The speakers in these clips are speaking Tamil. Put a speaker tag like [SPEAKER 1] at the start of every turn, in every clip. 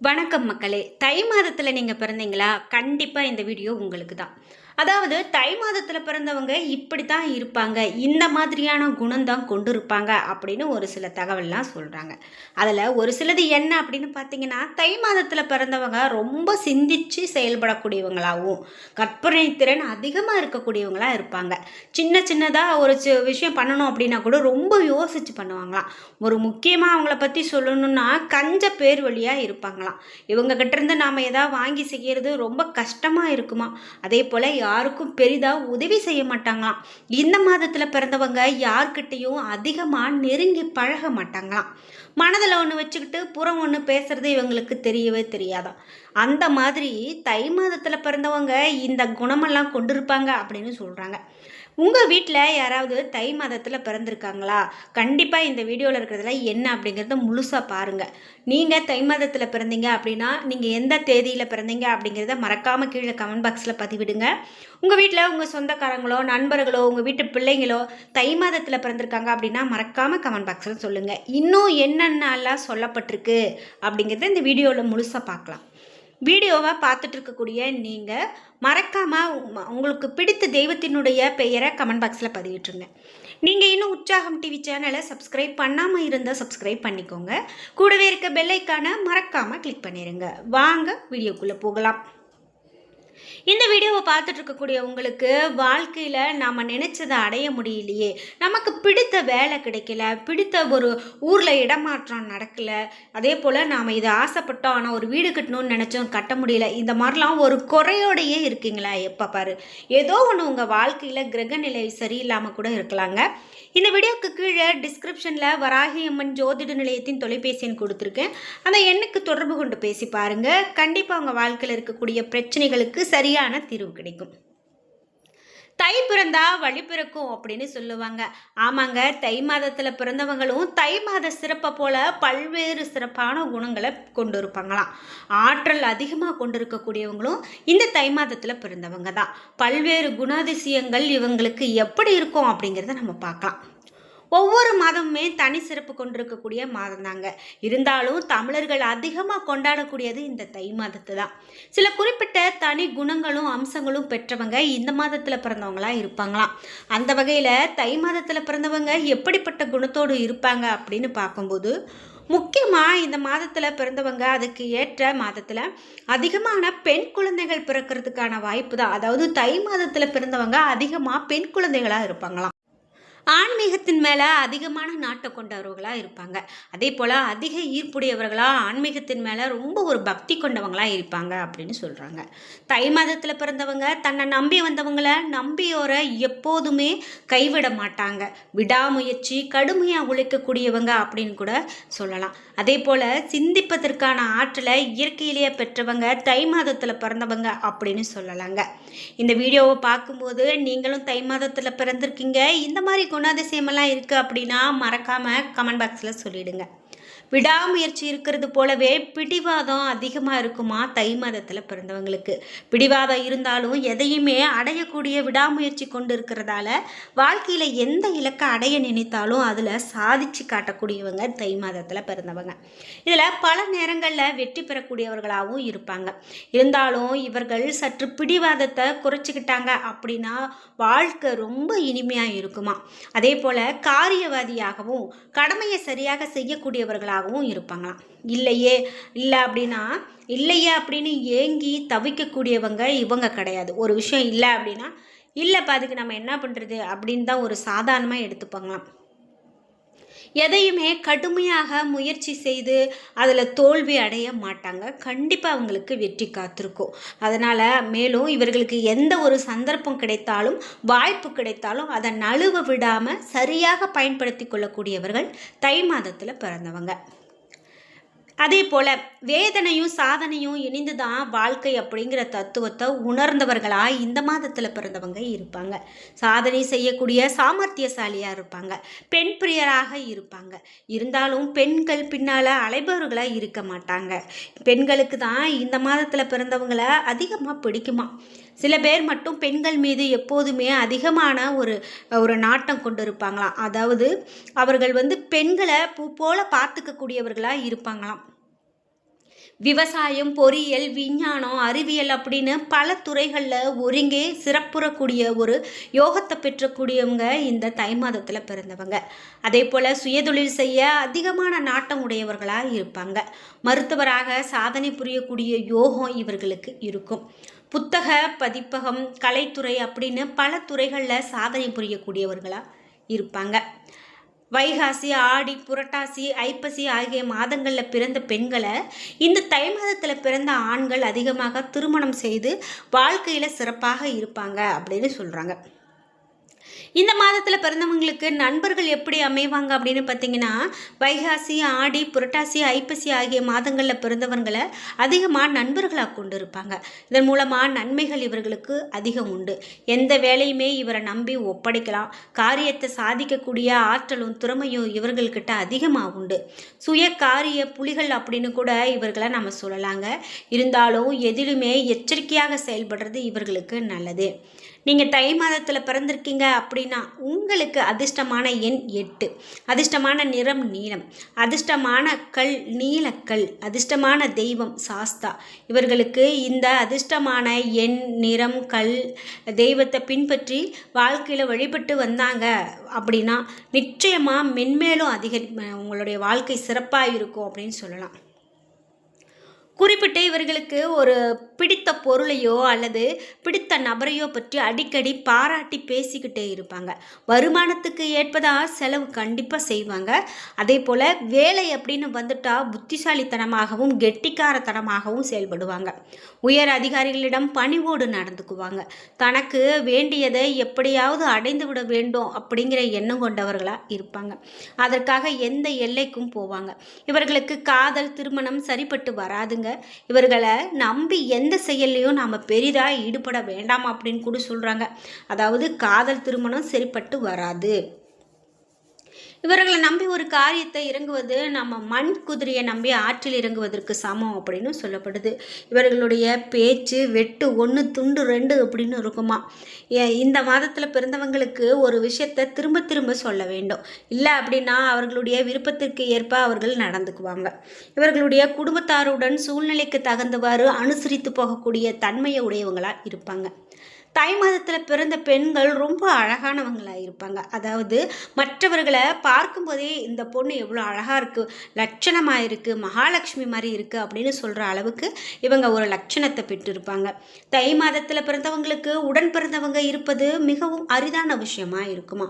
[SPEAKER 1] வணக்கம் மக்களே. தை மாதத்தில் நீங்கள் பிறந்தீங்களா? கண்டிப்பாக இந்த வீடியோ உங்களுக்கு தான் அதாவது தை மாதத்தில் பிறந்தவங்க இப்படி தான் இருப்பாங்க. இந்த மாதிரியான குணம்தான் கொண்டு இருப்பாங்க அப்படின்னு ஒரு சில தகவல்லாம் சொல்கிறாங்க அதில் ஒரு சிலது என்ன அப்படின்னு பார்த்தீங்கன்னா தை மாதத்தில் பிறந்தவங்க ரொம்ப சிந்திச்சு செயல்படக்கூடியவங்களாகவும் கற்பனை திறன் அதிகமாக இருக்கக்கூடியவங்களாக இருப்பாங்க. சின்ன சின்னதாக ஒரு விஷயம் பண்ணணும் அப்படின்னா கூட ரொம்ப யோசித்து பண்ணுவாங்களாம். ஒரு முக்கியமாக அவங்கள பற்றி சொல்லணும்னா கஞ்ச பேர் வழியாக இருப்பாங்களாம். இவங்க கிட்டேருந்து நாம் எதாவது வாங்கி செய்கிறது ரொம்ப கஷ்டமாக இருக்குமா? அதே போல் யாருக்கும் பெரிதாக உதவி செய்ய மாட்டாங்களாம். இந்த மாதத்தில் பிறந்தவங்க யார்கிட்டையும் அதிகமாக நெருங்கி பழக மாட்டாங்களாம். மனதில் ஒன்று வச்சுக்கிட்டு புறம் ஒன்று பேசுறது இவங்களுக்கு தெரியவே தெரியாதான் அந்த மாதிரி தை மாதத்தில் பிறந்தவங்க இந்த குணமெல்லாம் கொண்டிருப்பாங்க அப்படின்னு சொல்கிறாங்க உங்கள் வீட்டில் யாராவது தை மாதத்தில் பிறந்திருக்காங்களா? கண்டிப்பாக இந்த வீடியோவில் இருக்கிறதுல என்ன அப்படிங்கிறத முழுசாக பாருங்கள் நீங்கள் தை மாதத்தில் பிறந்தீங்க அப்படின்னா நீங்கள் எந்த தேதியில் பிறந்தீங்க அப்படிங்கிறத மறக்காமல் கீழே கமெண்ட் பாக்ஸில் பதிவிடுங்க. உங்கள் வீட்டில் உங்கள் சொந்தக்காரங்களோ நண்பர்களோ உங்கள் வீட்டு பிள்ளைங்களோ தை மாதத்தில் பிறந்திருக்காங்க அப்படின்னா மறக்காமல் கமெண்ட் பாக்ஸில் சொல்லுங்கள் இன்னும் என்னென்னலாம் சொல்லப்பட்டிருக்கு அப்படிங்கிறத இந்த வீடியோவில் முழுசாக பார்க்கலாம். வீடியோவை பார்த்துட்டு இருக்கக்கூடிய நீங்கள் மறக்காமல் உங்களுக்கு பிடித்த தெய்வத்தினுடைய பெயரை கமெண்ட் பாக்ஸில் பதிவிட்டுருங்க. நீங்கள் இன்னும் உற்சாகம் டிவி சேனலை சப்ஸ்கிரைப் பண்ணாமல் இருந்தால் சப்ஸ்கிரைப் பண்ணிக்கோங்க. கூடவே இருக்க பெல்லைக்கான மறக்காமல் கிளிக் பண்ணிடுங்க வாங்க வீடியோக்குள்ளே போகலாம். இந்த வீடியோ வீடியோவை பார்த்துட்டு இருக்கக்கூடிய உங்களுக்கு வாழ்க்கையில் நாம் நினச்சதை அடைய முடியலையே. நமக்கு பிடித்த வேலை கிடைக்கல பிடித்த ஒரு ஊரில் இடமாற்றம் நடக்கல அதே போல் நாம் இதை ஆசைப்பட்டோம் ஆனால் ஒரு வீடு கட்டணும்னு நினச்சோம் கட்ட முடியல. இந்த மாதிரிலாம் ஒரு குறையோடையே இருக்கீங்களா எப்போ பாரு? ஏதோ ஒன்று உங்கள் வாழ்க்கையில் கிரக நிலை சரியில்லாமல் கூட இருக்கலாங்க. இந்த வீடியோவுக்கு கீழே டிஸ்கிரிப்ஷனில் வராகி அம்மன் ஜோதிட நிலையத்தின் தொலைபேசி எண் கொடுத்துருக்கேன். அந்த எண்ணுக்கு தொடர்பு கொண்டு பேசி பாருங்கள் கண்டிப்பாக உங்கள் வாழ்க்கையில் இருக்கக்கூடிய பிரச்சனைகளுக்கு சரியான தீர்வு கிடைக்கும். தை பிறந்தா வழி பிறக்கும் அப்படின்னு சொல்லுவாங்க. ஆமாங்க தை மாதத்தில் பிறந்தவங்களும் தை மாத சிறப்பை போல பல்வேறு சிறப்பான குணங்களை கொண்டு இருப்பாங்களாம் ஆற்றல் அதிகமாக கொண்டு இருக்கக்கூடியவங்களும் இந்த தை மாதத்தில் பிறந்தவங்க தான். பல்வேறு குணாதிசயங்கள் இவங்களுக்கு எப்படி இருக்கும் அப்படிங்கிறத நம்ம பார்க்கலாம். ஒவ்வொரு மாதமுமே தனி சிறப்பு கொண்டிருக்கக்கூடிய மாதம் தாங்க இருந்தாலும் தமிழர்கள் அதிகமாக கொண்டாடக்கூடியது இந்த தை மாதத்து தான் சில குறிப்பிட்ட தனி குணங்களும் அம்சங்களும் பெற்றவங்க இந்த மாதத்தில் பிறந்தவங்களா இருப்பாங்களாம். அந்த வகையில் தை மாதத்தில் பிறந்தவங்க எப்படிப்பட்ட குணத்தோடு இருப்பாங்க அப்படின்னு பார்க்கும்போது முக்கியமாக இந்த மாதத்தில் பிறந்தவங்க அதுக்கு ஏற்ற மாதத்தில் அதிகமான பெண் குழந்தைகள் பிறக்கிறதுக்கான வாய்ப்பு தான் அதாவது தை மாதத்தில் பிறந்தவங்க அதிகமாக பெண் குழந்தைகளாக இருப்பாங்களாம். ஆன்மீகத்தின் மேலே அதிகமான நாட்டை கொண்டவர்களாக இருப்பாங்க. அதே போல் அதிக ஈர்ப்புடையவர்களாக ஆன்மீகத்தின் மேலே ரொம்ப ஒரு பக்தி கொண்டவங்களாக இருப்பாங்க அப்படின்னு சொல்கிறாங்க தை மாதத்தில் பிறந்தவங்க தன்னை நம்பி வந்தவங்கள நம்பியோரை எப்போதுமே கைவிட மாட்டாங்க. விடாமுயற்சி கடுமையாக உழைக்கக்கூடியவங்க அப்படின்னு கூட சொல்லலாம். அதே போல் சிந்திப்பதற்கான ஆற்றலை இயற்கையிலேயே பெற்றவங்க தை மாதத்தில் பிறந்தவங்க அப்படின்னு சொல்லலாங்க. இந்த வீடியோவை பார்க்கும்போது நீங்களும் தை மாதத்தில் பிறந்திருக்கீங்க. இந்த மாதிரி குணாதிசயமெல்லாம் இருக்குது அப்படின்னா மறக்காமல் கமெண்ட் பாக்ஸில் சொல்லிவிடுங்க விடாமுயற்சி இருக்கிறது போலவே பிடிவாதம் அதிகமாக இருக்குமா தை மாதத்தில் பிறந்தவங்களுக்கு? பிடிவாதம் இருந்தாலும் எதையுமே அடையக்கூடிய விடாமுயற்சி கொண்டு இருக்கிறதால வாழ்க்கையில் எந்த இலக்கை அடைய நினைத்தாலும் அதில் சாதிச்சு காட்டக்கூடியவங்க தை மாதத்தில் பிறந்தவங்க. இதில் பல நேரங்களில் வெற்றி பெறக்கூடியவர்களாகவும் இருப்பாங்க. இருந்தாலும் இவர்கள் சற்று பிடிவாதத்தை குறைச்சிக்கிட்டாங்க அப்படின்னா வாழ்க்கை ரொம்ப இனிமையாக இருக்குமா? அதே போல் காரியவாதியாகவும் கடமையை சரியாக செய்யக்கூடியவர்கள் உள்ளவங்களாகவும் இருப்பாங்களாம். இல்லையே இல்லை அப்படின்னா இல்லையே அப்படின்னு ஏங்கி தவிக்கக்கூடியவங்க இவங்க கிடையாது. ஒரு விஷயம் இல்லை அப்படின்னா இல்லைப்பா அதுக்கு நம்ம என்ன பண்ணுறது அப்படின்னு தான் ஒரு சாதாரணமாக எடுத்துப்பாங்களாம். எதையுமே கடுமையாக முயற்சி செய்து அதில் தோல்வி அடைய மாட்டாங்க. கண்டிப்பாக அவங்களுக்கு வெற்றி காத்திருக்கும். அதனால் மேலும் இவர்களுக்கு எந்த ஒரு சந்தர்ப்பம் கிடைத்தாலும் வாய்ப்பு கிடைத்தாலும் அதை நழுவ விடாமல் சரியாக பயன்படுத்தி கொள்ளக்கூடியவர்கள் தை மாதத்தில் பிறந்தவங்க. அதே போல் வேதனையும் சாதனையும் இணைந்து தான் வாழ்க்கை அப்படிங்கிற தத்துவத்தை உணர்ந்தவர்களாக இந்த மாதத்தில் பிறந்தவங்க இருப்பாங்க. சாதனை செய்யக்கூடிய சாமர்த்தியசாலியாக இருப்பாங்க. பெண் பிரியராக இருப்பாங்க. இருந்தாலும் பெண்கள் பின்னால் அலைபவர்களாக இருக்க மாட்டாங்க. பெண்களுக்கு தான் இந்த மாதத்தில் பிறந்தவங்களை அதிகமாக பிடிக்குமா? சில பேர் மட்டும் பெண்கள் மீது எப்போதுமே அதிகமான ஒரு ஒரு நாட்டம் கொண்டு இருப்பாங்களாம் அதாவது அவர்கள் வந்து பெண்களை பூ போல பார்த்துக்கக்கூடியவர்களாக இருப்பாங்களாம். விவசாயம் பொறியியல் விஞ்ஞானம் அறிவியல் அப்படின்னு பல துறைகளில் ஒருங்கே சிறப்புறக்கூடிய ஒரு யோகத்தை பெற்றக்கூடியவங்க இந்த தை மாதத்தில் பிறந்தவங்க. அதே போல் சுயதொழில் செய்ய அதிகமான நாட்டம் உடையவர்களாக இருப்பாங்க. மருத்துவராக சாதனை புரியக்கூடிய யோகம் இவர்களுக்கு இருக்கும். புத்தக பதிப்பகம் கலைத்துறை அப்படின்னு பல துறைகளில் சாதனை புரியக்கூடியவர்களாக இருப்பாங்க. வைகாசி ஆடி புரட்டாசி ஐப்பசி ஆகிய மாதங்களில் பிறந்த பெண்களை இந்த தை மாதத்தில் பிறந்த ஆண்கள் அதிகமாக திருமணம் செய்து வாழ்க்கையில் சிறப்பாக இருப்பாங்க அப்படின்னு சொல்கிறாங்க இந்த மாதத்தில் பிறந்தவங்களுக்கு நண்பர்கள் எப்படி அமைவாங்க அப்படின்னு பார்த்தீங்கன்னா வைகாசி ஆடி புரட்டாசி ஐப்பசி ஆகிய மாதங்களில் பிறந்தவங்களை அதிகமாக நண்பர்களாக கொண்டு இருப்பாங்க இதன் மூலமாக நன்மைகள் இவர்களுக்கு அதிகம் உண்டு. எந்த வேலையுமே இவரை நம்பி ஒப்படைக்கலாம். காரியத்தை சாதிக்கக்கூடிய ஆற்றலும் திறமையும் இவர்கள்கிட்ட அதிகமாக உண்டு. சுய காரிய புலிகள் அப்படின்னு கூட இவர்களை நம்ம சொல்லலாங்க. இருந்தாலும் எதிலுமே எச்சரிக்கையாக செயல்படுறது இவர்களுக்கு நல்லது. நீங்கள் தை மாதத்தில் பிறந்திருக்கீங்க அப்படின்னா உங்களுக்கு அதிர்ஷ்டமான எண் எட்டு. அதிர்ஷ்டமான நிறம் நீளம் அதிர்ஷ்டமான கல் நீலக்கல். அதிர்ஷ்டமான தெய்வம் சாஸ்தா. இவர்களுக்கு இந்த அதிர்ஷ்டமான எண் நிறம் கல் தெய்வத்தை பின்பற்றி வாழ்க்கையில் வழிபட்டு வந்தாங்க அப்படின்னா நிச்சயமாக மென்மேலும் அதிகரி உங்களுடைய வாழ்க்கை சிறப்பாக இருக்கும் அப்படின்னு சொல்லலாம். குறிப்பிட்டு இவர்களுக்கு ஒரு பிடித்த பொருளையோ அல்லது பிடித்த நபரையோ பற்றி அடிக்கடி பாராட்டி பேசிக்கிட்டே இருப்பாங்க. வருமானத்துக்கு ஏற்பதாக செலவு கண்டிப்பாக செய்வாங்க. அதே போல் வேலை அப்படின்னு வந்துட்டால் புத்திசாலித்தனமாகவும் கெட்டிக்காரத்தனமாகவும் செயல்படுவாங்க. உயர் அதிகாரிகளிடம் பணிவோடு நடந்துக்குவாங்க. தனக்கு வேண்டியதை எப்படியாவது அடைந்து விட வேண்டும் அப்படிங்கிற எண்ணம் கொண்டவர்களாக இருப்பாங்க. அதற்காக எந்த எல்லைக்கும் போவாங்க. இவர்களுக்கு காதல் திருமணம் சரிப்பட்டு வராதுங்க. இவர்களை நம்பி எந்த செயல்லையும் நாம் பெரிதாக ஈடுபட வேண்டாம் அப்படின்னு கூட சொல்கிறாங்க அதாவது காதல் திருமணம் சரிப்பட்டு வராது. இவர்களை நம்பி ஒரு காரியத்தை இறங்குவது நம்ம மண் குதிரையை நம்பி ஆற்றில் இறங்குவதற்கு சமம் அப்படின்னு சொல்லப்படுது. இவர்களுடைய பேச்சு வெட்டு ஒன்று துண்டு ரெண்டு அப்படின்னு இருக்குமா? இந்த மாதத்தில் பிறந்தவங்களுக்கு ஒரு விஷயத்தை திரும்ப திரும்ப சொல்ல வேண்டும். இல்லை அப்படின்னா அவர்களுடைய விருப்பத்திற்கு ஏற்ப அவர்கள் நடந்துக்குவாங்க. இவர்களுடைய குடும்பத்தாருடன் சூழ்நிலைக்கு தகுந்தவாறு அனுசரித்து போகக்கூடிய தன்மையை உடையவங்களாக இருப்பாங்க. தை மாதத்தில் பிறந்த பெண்கள் ரொம்ப அழகானவங்களாக இருப்பாங்க அதாவது மற்றவர்களை பார்க்கும்போதே இந்த பொண்ணு எவ்வளோ அழகாக இருக்குது லட்சணமாக இருக்குது மகாலட்சுமி மாதிரி இருக்குது அப்படின்னு சொல்கிற அளவுக்கு இவங்க ஒரு லட்சணத்தை பெற்றிருப்பாங்க. தை மாதத்தில் பிறந்தவங்களுக்கு உடன் பிறந்தவங்க இருப்பது மிகவும் அரிதான விஷயமா இருக்குமா?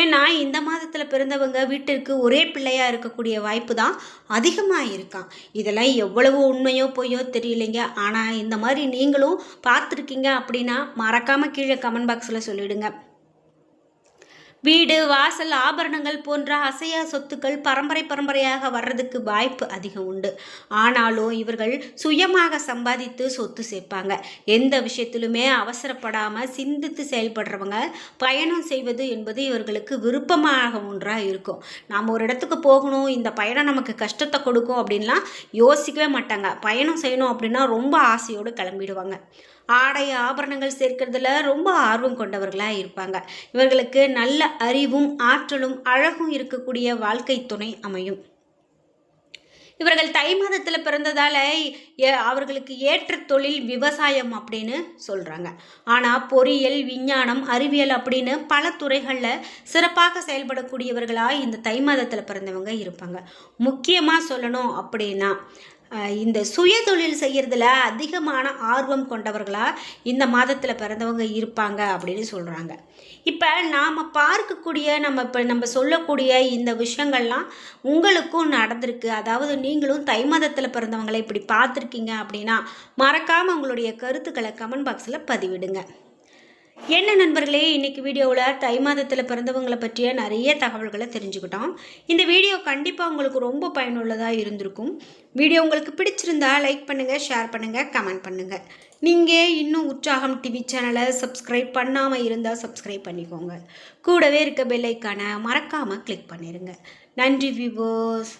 [SPEAKER 1] ஏன்னா இந்த மாதத்தில் பிறந்தவங்க வீட்டிற்கு ஒரே பிள்ளையாக இருக்கக்கூடிய வாய்ப்பு தான் அதிகமாக இருக்கான் இதெல்லாம் எவ்வளவு உண்மையோ பொய்யோ தெரியலைங்க. ஆனால் இந்த மாதிரி நீங்களும் பார்த்துருக்கீங்க அப்படின்னா மறக்க மறக்காமல் கீழே கமெண்ட் பாக்ஸில் சொல்லிவிடுங்க வீடு வாசல் ஆபரணங்கள் போன்ற அசையா சொத்துக்கள் பரம்பரை பரம்பரையாக வர்றதுக்கு வாய்ப்பு அதிகம் உண்டு. ஆனாலும் இவர்கள் சுயமாக சம்பாதித்து சொத்து சேர்ப்பாங்க. எந்த விஷயத்திலுமே அவசரப்படாமல் சிந்தித்து செயல்படுறவங்க பயணம் செய்வது என்பது இவர்களுக்கு விருப்பமாக ஒன்றாக இருக்கும். நாம் ஒரு இடத்துக்கு போகணும் இந்த பயணம் நமக்கு கஷ்டத்தை கொடுக்கும் அப்படின்லாம் யோசிக்கவே மாட்டாங்க. பயணம் செய்யணும் அப்படின்னா ரொம்ப ஆசையோடு கிளம்பிடுவாங்க. ஆடை ஆபரணங்கள் சேர்க்கிறதுல ரொம்ப ஆர்வம் கொண்டவர்களாக இருப்பாங்க. இவர்களுக்கு நல்ல அறிவும் ஆற்றலும் அழகும் இருக்கக்கூடிய வாழ்க்கை துணை அமையும். இவர்கள் தை மாதத்தில் பிறந்ததால் அவர்களுக்கு ஏற்ற தொழில் விவசாயம் அப்படின்னு சொல்கிறாங்க ஆனால் பொறியியல் விஞ்ஞானம் அறிவியல் அப்படின்னு பல துறைகளில் சிறப்பாக செயல்படக்கூடியவர்களாக இந்த தை மாதத்தில் பிறந்தவங்க இருப்பாங்க. முக்கியமாக சொல்லணும் அப்படின்னா இந்த சுய தொழில் செய்கிறதுல அதிகமான ஆர்வம் கொண்டவர்களாக இந்த மாதத்தில் பிறந்தவங்க இருப்பாங்க அப்படின்னு சொல்கிறாங்க இப்போ நாம் பார்க்கக்கூடிய நம்ம இப்போ நம்ம சொல்லக்கூடிய இந்த விஷயங்கள்லாம் உங்களுக்கும் நடந்திருக்கு. அதாவது நீங்களும் தை மாதத்தில் பிறந்தவங்களை இப்படி பார்த்துருக்கீங்க அப்படின்னா மறக்காமல் உங்களுடைய கருத்துக்களை கமெண்ட் பாக்ஸில் பதிவிடுங்க. என்ன நண்பர்களே இன்றைக்கி வீடியோவில் தை மாதத்தில் பிறந்தவங்களை பற்றிய நிறைய தகவல்களை தெரிஞ்சுக்கிட்டோம். இந்த வீடியோ கண்டிப்பாக உங்களுக்கு ரொம்ப பயனுள்ளதாக இருந்திருக்கும். வீடியோ உங்களுக்கு பிடிச்சிருந்தா லைக் பண்ணுங்கள் ஷேர் பண்ணுங்கள் கமெண்ட் பண்ணுங்கள் நீங்கள் இன்னும் உற்சாகம் டிவி சேனலை சப்ஸ்கிரைப் பண்ணாமல் இருந்தால் சப்ஸ்கிரைப் பண்ணிக்கோங்க. கூடவே இருக்க பெல்லைக்கான மறக்காமல் கிளிக் பண்ணிடுங்க நன்றி விவோஸ்